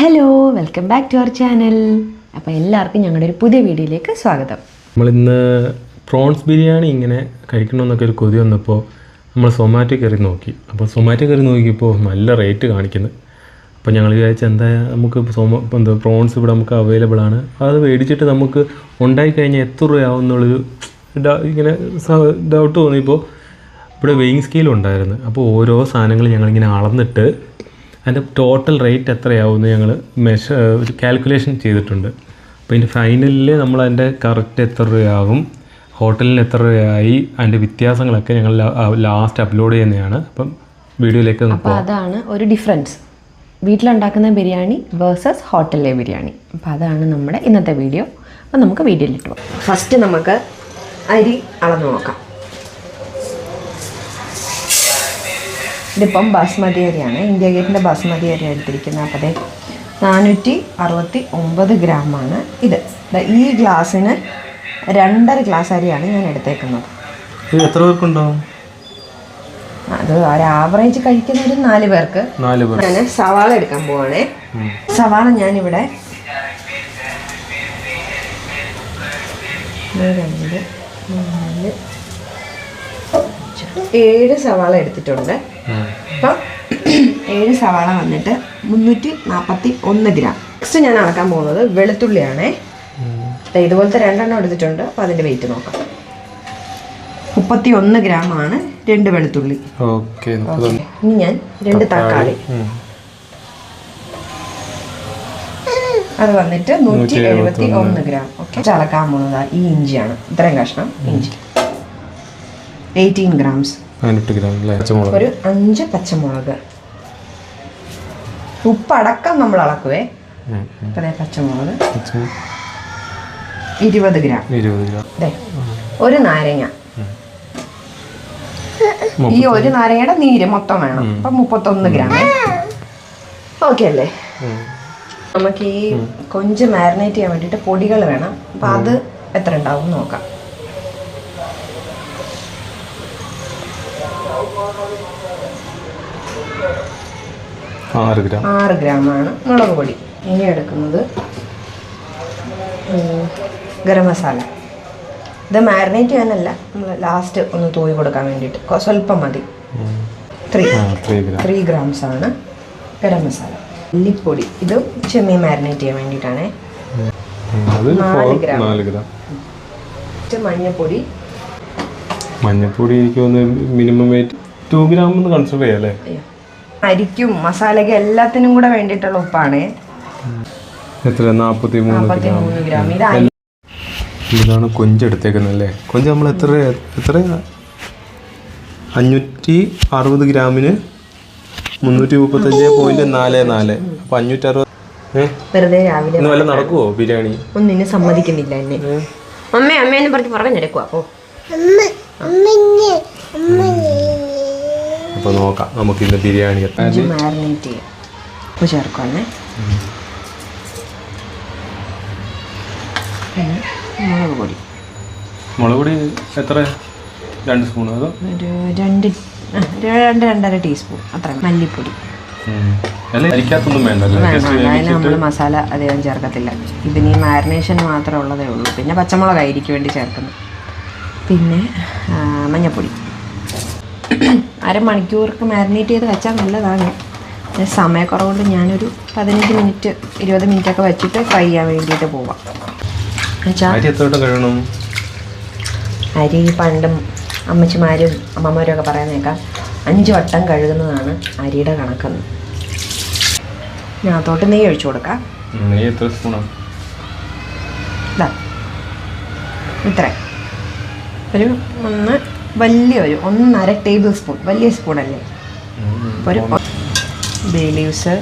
Hello welcome back to our channel അപ്പോൾ എല്ലാവർക്കും ഞങ്ങളുടെ ഒരു പുതിയ വീഡിയോയിലേക്ക് സ്വാഗതം. നമ്മളിന്ന് പ്രോൺസ് ബിരിയാണി ഇങ്ങനെ കഴിക്കണമെന്നൊക്കെ ഒരു കൊതി വന്നപ്പോൾ നമ്മൾ സൊമാറ്റോ കയറി നോക്കി. അപ്പോൾ സൊമാറ്റോ കയറി നോക്കിയപ്പോൾ നല്ല റേറ്റ് കാണിക്കുന്നു. അപ്പോൾ ഞങ്ങൾ വിചാരിച്ച എന്താ നമുക്ക് സൊമ എന്താ പ്രോൺസ് ഇവിടെ നമുക്ക് അവൈലബിൾ ആണ്. അത് മേടിച്ചിട്ട് നമുക്ക് ഉണ്ടായി കഴിഞ്ഞാൽ എത്ര രൂപയാവും എന്നുള്ളൊരു ഇങ്ങനെ ഡൗട്ട് തോന്നിയപ്പോൾ ഇവിടെ വെയിങ് സ്കെയിൽ ഉണ്ടായിരുന്നു. അപ്പോൾ ഓരോ സാധനങ്ങൾ ഞങ്ങളിങ്ങനെ അളന്നിട്ട് അതിന്റെ ടോട്ടൽ റേറ്റ് എത്രയാവുമെന്ന് ഞങ്ങൾ മെഷ ഒരു കാൽക്കുലേഷൻ ചെയ്തിട്ടുണ്ട്. അപ്പോൾ ഇതിന്റെ ഫൈനലിൽ നമ്മൾ അതിന്റെ കറക്റ്റ് എത്ര രൂപയാകും ഹോട്ടലിന് എത്ര രൂപയായി അതിന്റെ വ്യത്യാസങ്ങളൊക്കെ ഞങ്ങൾ ലാസ്റ്റ് അപ്ലോഡ് ചെയ്യുന്നതാണ്. അപ്പം വീഡിയോയിലേക്ക് അപ്പോൾ അതാണ് ഒരു ഡിഫറൻസ് വീട്ടിലുണ്ടാക്കുന്ന ബിരിയാണി വേഴ്സസ് ഹോട്ടലിലെ ബിരിയാണി. അപ്പോൾ അതാണ് നമ്മുടെ ഇന്നത്തെ വീഡിയോ അപ്പോൾ നമുക്ക് വീഡിയോയിലിട്ട് പോകാം ഫസ്റ്റ് നമുക്ക് അരി അളന്ന് നോക്കാം. ഇതിപ്പം ബാസ്മതി അരിയാണ്. ഇന്ത്യ ഗേറ്റിന്റെ ബാസ്മതി അരി എടുത്തിരിക്കുന്നത്. അപ്പോൾ അതെ നാനൂറ്റി അറുപത്തി ഒമ്പത് ഗ്രാമാണ് ഇത്. ഈ ഗ്ലാസ്സിന് രണ്ടര ഗ്ലാസ് അരിയാണ് ഞാൻ എടുത്തേക്കുന്നത്. എത്ര പേർക്കുണ്ടാവും അത് ഒരു ആവറേജ് കഴിക്കുന്ന ഒരു നാല് പേർക്ക്. ഞാൻ സവാള എടുക്കാൻ പോവാണേ. സവാള ഞാനിവിടെ രണ്ട് നാല് ഏഴ് സവാള എടുത്തിട്ടുണ്ട്. അപ്പം ഏഴ് സവാള വന്നിട്ട് മുന്നൂറ്റി നാൽപ്പത്തി ഒന്ന് ഗ്രാം. നെക്സ്റ്റ് ഞാൻ അളക്കാൻ പോകുന്നത് വെളുത്തുള്ളിയാണേ. അപ്പൊ ഇതുപോലത്തെ രണ്ടെണ്ണം എടുത്തിട്ടുണ്ട്. അപ്പോൾ അതിന്റെ വെയിറ്റ് നോക്കാം. മുപ്പത്തി ഒന്ന് ഗ്രാം ആണ് രണ്ട് വെളുത്തുള്ളി. ഇനി ഞാൻ രണ്ട് തക്കാളി. അത് വന്നിട്ട് നൂറ്റി എഴുപത്തി ഒന്ന് ഗ്രാം. ഓക്കെ. ചളക്കാൻ പോകുന്നത് ഈ ഇഞ്ചിയാണ്. ഇത്രയും കഷ്ണം ഇഞ്ചി. Eighteen grams. പതിനെട്ട് ഗ്രാം അല്ലേ? പച്ചമുളക്. ഒരു അഞ്ച് പച്ചമുളക്. ഉപ്പടക്കം നമ്മൾ അളക്കുവേ. അതെ പച്ചമുളക്. ഇരുപത് ഗ്രാം. ഇരുപത് ഗ്രാം. ഒരു നാരങ്ങ. ഈ ഒരു നാരങ്ങയുടെ നീര് മൊത്തം വേണം. അപ്പൊ മുപ്പത്തൊന്ന് ഗ്രാം. ഓക്കെ അല്ലേ? നമുക്ക് ഈ കൊഞ്ച് മാരിനേറ്റ് ചെയ്യാൻ വേണ്ടിയിട്ട് പൊടികൾ വേണം. അപ്പൊ അത് എത്ര ഉണ്ടാവും നോക്കാം. ആറ് ഗ്രാം. ആറ് ഗ്രാമാണ് മുളക് പൊടി. ഇനി എടുക്കുന്നത് ഗരം മസാല. ഇത് മാരിനേറ്റ് ചെയ്യാനല്ല നമ്മൾ ലാസ്റ്റ് ഒന്ന് തൂവി കൊടുക്കാൻ വേണ്ടിയിട്ട്. സ്വല്പം മതി. ത്രീ. ഗ്രാംസ് ആണ് ഗരം മസാല. മല്ലിപ്പൊടി ഇത് ചെമ്മീൻ മാരിനേറ്റ് ചെയ്യാൻ വേണ്ടിയിട്ടാണ്. മഞ്ഞപ്പൊടി നാല് ഗ്രാം. മഞ്ഞൾപ്പൊടി മഞ്ഞപ്പൊടി. എനിക്ക് minimum weight two gram consider ചെയ്യാം അല്ലേ. അരിക്കും മസാലയ്ക്കും എല്ലാത്തിനും കൂടെ വേണ്ടിയിട്ടുള്ള ഉപ്പാണ്. എത്ര നാൽപ്പത്തി മൂന്ന് ഗ്രാം. ഇതാണ് കൊഞ്ച് എടുത്തേക്കുന്നല്ലേ അല്ലേ കൊഞ്ച് നമ്മൾ എത്ര എത്ര? അഞ്ഞൂറ്റി അറുപത് ഗ്രാമിന് മുന്നൂറ്റി മുപ്പത്തഞ്ച് പോയിന്റ് നാല് നാല്. അപ്പൊ അഞ്ഞൂറ്റി അറുപത് വെറുതെ രാവിലെ വല്ല നടക്കുവോ ബിരിയാണി? ഒന്നിനും സമ്മതിക്കുന്നില്ല എന്നെ. അമ്മ അമ്മേന്ന് പറഞ്ഞ് പറഞ്ഞെടുക്കുക ഓ അപ്പോൾ നോക്കാം. നമുക്ക് ഇന്ന് ബിരിയാണി മാരിനേറ്റ് ചെയ്യാം. ഉപ്പ് ചേർക്കുവാണേ. പിന്നെ മുളക് പൊടി. മുളക് പൊടി എത്ര? രണ്ട് സ്പൂൺ അതോ? ഒരു രണ്ട് രണ്ട് രണ്ടര ടീസ്പൂൺ അത്ര മല്ലിപ്പൊടി. നമ്മൾ മസാല അധികം ചേർക്കത്തില്ല. ഇതിന് ഈ മാരിനേഷൻ മാത്രമേ ഉള്ളതേ ഉള്ളൂ. പിന്നെ പച്ചമുളകായിരിക്കും വേണ്ടി ചേർക്കുന്നു പിന്നെ മഞ്ഞൾപ്പൊടി അരമണിക്കൂർക്ക് മാരിനേറ്റ് ചെയ്ത് വെച്ചാൽ നല്ലതാണ്. സമയക്കുറവുകൊണ്ട് ഞാനൊരു പതിനഞ്ച് മിനിറ്റ് ഇരുപത് മിനിറ്റ് ഒക്കെ വെച്ചിട്ട് ഫ്രൈ ചെയ്യാൻ വേണ്ടിയിട്ട് പോവാം. എന്നുവെച്ചാൽ അരി എത്ര കഴുകണം? അരി പണ്ടും അമ്മച്ചിമാരും അമ്മമാരും ഒക്കെ പറയുന്നേക്കാം അഞ്ച് വട്ടം കഴുകുന്നതാണ് അരിയുടെ കണക്കെന്ന് ഞാത്തോട്ട് നെയ്യ് ഒഴിച്ചു കൊടുക്കാം. നെയ്യ് എത്ര സ്പൂണാണ് ഇതാ ഇത്ര. ഒരു ഒന്ന് വലിയ ഒരു ഒന്നര ടേബിൾ സ്പൂൺ വലിയ സ്പൂൺ അല്ലേ? ഒരു ബേ ലീവ്സ്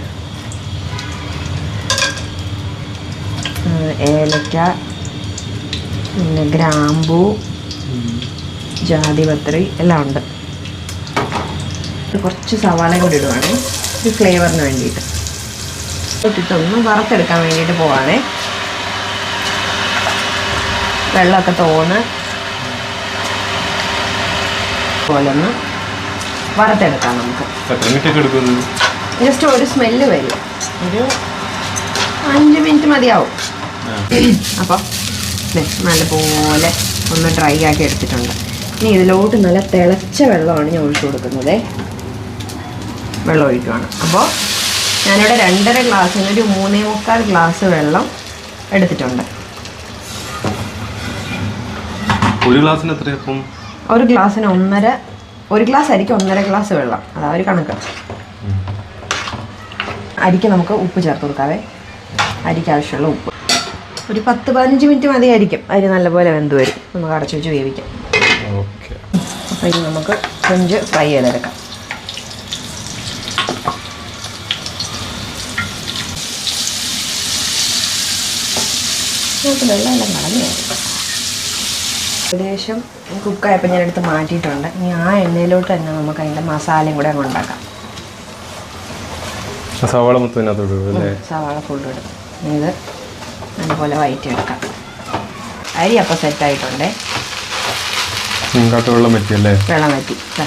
ഏലക്ക പിന്നെ ഗ്രാമ്പൂ ജാതിപത്രി എല്ലാം ഉണ്ട്. കുറച്ച് സവാള കൂടി ഇടുവാണ്. ഒരു ഫ്ലേവറിന് വേണ്ടിയിട്ട്. ഇട്ടിട്ടൊന്ന് വറുത്തെടുക്കാൻ വേണ്ടിയിട്ട് പോവാണേ. വെള്ളമൊക്കെ തോന്ന് പോലെ ഒന്ന് വറുത്തെടുക്കാം നമുക്ക്. ജസ്റ്റ് ഒരു സ്മെല്ല് വരും. ഒരു അഞ്ച് മിനിറ്റ് മതിയാവും. അപ്പോൾ നല്ലപോലെ ഒന്ന് ഡ്രൈ ആക്കി എടുത്തിട്ടുണ്ട്. ഇനി ഇതിലോട്ട് നല്ല തിളച്ച വെള്ളമാണ് ഞാൻ ഒഴിച്ചു കൊടുക്കുന്നത്. വെള്ളം ഒഴിക്കുവാണ്. അപ്പോൾ ഞാനിവിടെ രണ്ടര ഗ്ലാസ് ഒരു മൂന്നേ മുക്കാൽ ഗ്ലാസ് വെള്ളം എടുത്തിട്ടുണ്ട്. ഒരു ഗ്ലാസ്സിന് എത്രയപ്പം ഒരു ഗ്ലാസ്സിന് ഒന്നര ഒരു ഗ്ലാസ് അരിക്ക് ഒന്നര ഗ്ലാസ് വെള്ളം. അതാ ഒരു കണക്ക്. അരിക്ക് നമുക്ക് ഉപ്പ് ചേർത്ത് കൊടുക്കാവേ. അരിക്ക് ആവശ്യമുള്ള ഉപ്പ്. ഒരു പത്ത് പതിനഞ്ച് മിനിറ്റ് മതിയായിരിക്കും. അരി നല്ലപോലെ വെന്ത് വരും. നമുക്ക് അടച്ചു വെച്ച് വേവിക്കാം. അപ്പോൾ ഇനി നമുക്ക് കൊഞ്ച് ഫ്രൈ ചെയ്തെടുക്കാം. നമുക്ക് വെള്ളമെല്ലാം കളഞ്ഞു ഏകദേശം കുക്കായപ്പോൾ ഞാൻ എടുത്ത് മാറ്റിയിട്ടുണ്ട്. ഇനി ആ എണ്ണയിലോട്ട് തന്നെ നമുക്ക് അതിന്റെ മസാലയും കൂടെ അങ്ങ് ഉണ്ടാക്കാം. സവാള മൊത്തം ഇതിനകത്തോട്ട് സവാള ഫുള്ള് ഇടും. ഇത് നല്ലപോലെ വയറ്റി എടുക്കാം അരി അപ്പോൾ സെറ്റായിട്ടുണ്ടേ വെള്ളം പറ്റിയല്ലേ വെള്ളം ദാ,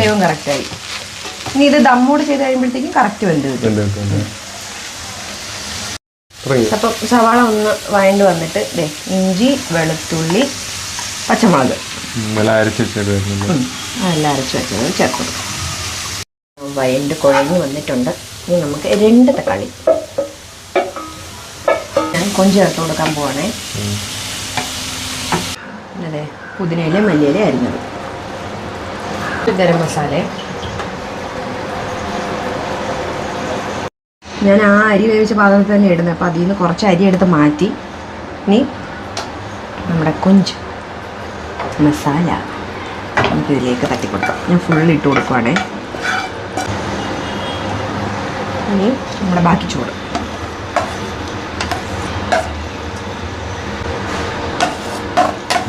വേവും കറക്റ്റായി ഇനി ഇത് ദമ്മോട് ചെയ്ത് കഴിയുമ്പോഴത്തേക്കും കറക്റ്റ് വെന്ത് കിട്ടും. അപ്പം സവാള ഒന്ന് വഴണ്ട് വന്നിട്ട് ഇഞ്ചി വെളുത്തുള്ളി പച്ചമുളക്. അരച്ച് വെച്ചത് എല്ലാം അരച്ച് വെച്ചത് ചേർക്കും വയണ്ട് കുഴഞ്ഞ് വന്നിട്ടുണ്ട്. ഇനി നമുക്ക് രണ്ട് തക്കാളി. ഞാൻ കൊഞ്ച് ചേർത്ത് കൊടുക്കാൻ പോവാണേ. അതെ പുതിനയിലെ മല്ലിയിലെ അരിഞ്ഞത്. ഗരം മസാല ഞാൻ ആ അരി വേവിച്ച പാത്രത്തിൽ തന്നെ ഇടുന്നത് അപ്പോൾ അതിൽ നിന്ന് കുറച്ച് അരി എടുത്ത് മാറ്റി. ഇനി നമ്മുടെ കൊഞ്ച് മസാല നമുക്കിതിലേക്ക് തട്ടി കൊടുക്കാം. ഞാൻ ഫുൾ ഇട്ട് കൊടുക്കുവാണേ. ഇനി നമ്മുടെ ബാക്കി ചോറ്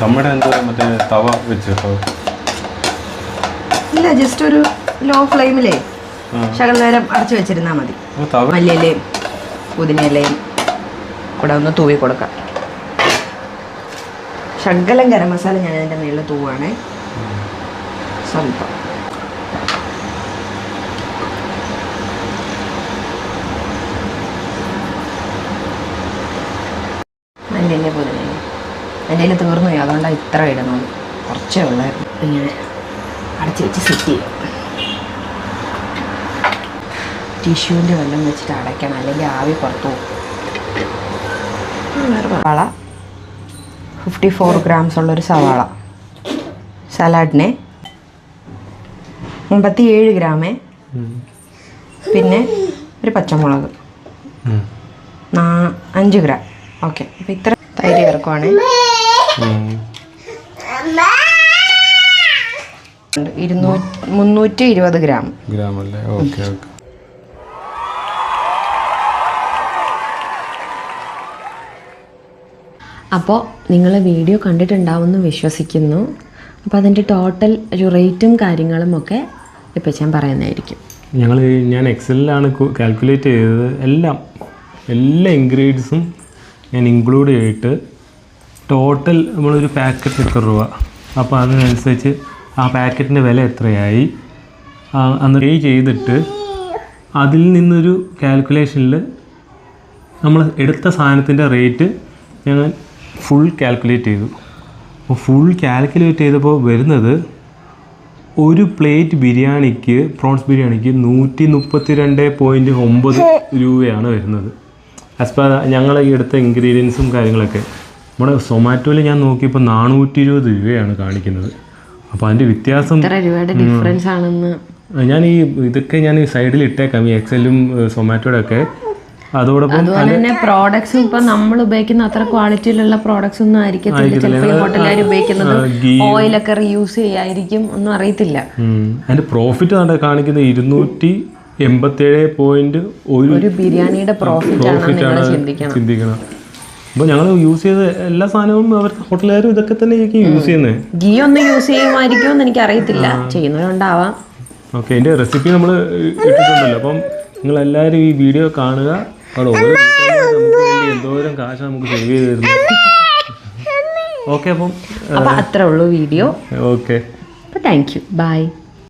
നമ്മുടെ എന്താ മറ്റേ തവ വെച്ച് ഇല്ല ജസ്റ്റ് ഒരു ലോ. ഫ്ലെയിമിലേ. ശകല നേരം അടച്ചു വെച്ചിരുന്നാൽ മതി. മല്ലിയിലയും പുതിനയിലയും കൂടെ ഒന്ന് തൂവി കൊടുക്കാം. ശകലം ഗരം മസാല ഞാൻ അതിന്റെ മേളിൽ തൂവാണേ സ്വല്പം. മല്ലിയിലെ പുതിനയില എന്റെ കയ്യിൽ തീർന്നു അതുകൊണ്ടാണ് ഇത്ര ഇടുന്നത്. കുറച്ചേ ഉള്ളായിരുന്നു. പിന്നെ അടച്ചു വെച്ച് സെറ്റ് ചെയ്യാം. ടിഷ്യൂവിന്റെ വെള്ളം വെച്ചിട്ട് അടയ്ക്കണം. അല്ലെങ്കിൽ ആവി പുറത്തു പോകും. സവാള ഫിഫ്റ്റി ഫോർ ഗ്രാംസ് ഉള്ളൊരു സവാള. സലാഡിനെ മുപ്പത്തി ഏഴ് ഗ്രാമേ പിന്നെ ഒരു പച്ചമുളക്. അഞ്ച് ഗ്രാം ഓക്കെ അപ്പം ഇത്ര തൈര് ചേർക്കുവാണ്. ഇരുന്നൂറ്റി മുന്നൂറ്റി ഇരുപത് ഗ്രാം ഗ്രാം അല്ലേ ഓക്കെ ഓക്കെ അപ്പോൾ നിങ്ങൾ വീഡിയോ കണ്ടിട്ടുണ്ടാവുമെന്ന് വിശ്വസിക്കുന്നു. അപ്പോൾ അതിന്റെ ടോട്ടൽ ഒരു റേറ്റും കാര്യങ്ങളും ഒക്കെ ഇപ്പോൾ ഞാൻ പറയുന്നതായിരിക്കും. ഞങ്ങൾ ഞാൻ എക്സലിലാണ് കാൽക്കുലേറ്റ് ചെയ്തത്. എല്ലാം എല്ലാ ഇൻഗ്രീഡിയൻസും ഞാൻ ഇൻക്ലൂഡ് ചെയ്തിട്ട് ടോട്ടൽ നമ്മളൊരു പാക്കറ്റ് എത്ര രൂപ? അപ്പോൾ അതിനനുസരിച്ച് ആ പാക്കറ്റിന്റെ വില എത്രയായി? അന്ന് പേ ചെയ്തിട്ട് അതിൽ നിന്നൊരു കാൽക്കുലേഷനിൽ നമ്മൾ എടുത്ത സാധനത്തിന്റെ റേറ്റ് ഞങ്ങൾ ഫുൾ കാൽക്കുലേറ്റ് ചെയ്തു. അപ്പോൾ ഫുൾ കാൽക്കുലേറ്റ് ചെയ്തപ്പോൾ വരുന്നത് ഒരു പ്ലേറ്റ് ബിരിയാണിക്ക് പ്രോൺസ് ബിരിയാണിക്ക് നൂറ്റി മുപ്പത്തി രണ്ട് പോയിന്റ് ഒമ്പത് രൂപയാണ് വരുന്നത്. ആസ് പെർ ഞങ്ങൾ ഈ എടുത്ത ഇൻഗ്രീഡിയൻസും കാര്യങ്ങളൊക്കെ. നമ്മുടെ സൊമാറ്റോയിൽ ഞാൻ നോക്കിയപ്പോൾ നാനൂറ്റി ഇരുപത് രൂപയാണ് കാണിക്കുന്നത്. അപ്പോൾ അതിന്റെ വ്യത്യാസം ഡിഫറൻസ് ആണെന്ന്. ഞാൻ ഈ ഇതൊക്കെ ഞാൻ സൈഡിൽ ഇട്ടേക്കാം. ഈ എക്സലും സൊമാറ്റോയുടെ ഒക്കെ. അതോടൊപ്പം അതുപോലെ തന്നെ പ്രോഡക്ട്സും ഇപ്പൊ നമ്മൾ ഉപയോഗിക്കുന്ന അത്ര ക്വാളിറ്റിയിലുള്ള പ്രോഡക്ട്സ് ഒന്നും ആയിരിക്കത്തില്ല. ചിലപ്പോൾ ഹോട്ടലുകാർ ഉപയോഗിക്കുന്നത് ഓയിലൊക്കെ റീയൂസ് ചെയ്യായിരിക്കും ഒന്നും അറിയത്തില്ല. അതിന്റെ പ്രോഫിറ്റ് കാണിക്കുന്നത് ഇരുന്നൂറ്റി എൺപത്തേഴ് പോയിന്റ് ഒരു ബിരിയാണിയുടെ പ്രോഫിറ്റ് ആണ് ചിന്തിക്കണം. അപ്പൊ അപ്പോൾ ഞങ്ങൾ യൂസ് ചെയ്ത എല്ലാ സാധനവും അവർ ഹോട്ടലുകാരും ഇതൊക്കെ തന്നെ യൂസ് ചെയ്യുന്നത് ഗീ ഒന്ന് യൂസ് ചെയ്യുമായിരിക്കും എന്ന് എനിക്ക് അറിയത്തില്ല ചെയ്യുന്നവരുണ്ടാവാം. ഓക്കെ എന്റെ റെസിപ്പി നമ്മൾ ഇട്ടിട്ടുണ്ടല്ലോ. അപ്പം നിങ്ങൾ എല്ലാവരും ഈ വീഡിയോ കാണുക. അവിടെ ഓരോ നമുക്ക് എന്തോരം കാശ് നമുക്ക് സേവ് ചെയ്ത് തരുന്നു. ഓക്കെ അപ്പം അത്രേ ഉള്ളൂ വീഡിയോ. ഓക്കെ അപ്പോൾ താങ്ക് യു ബൈ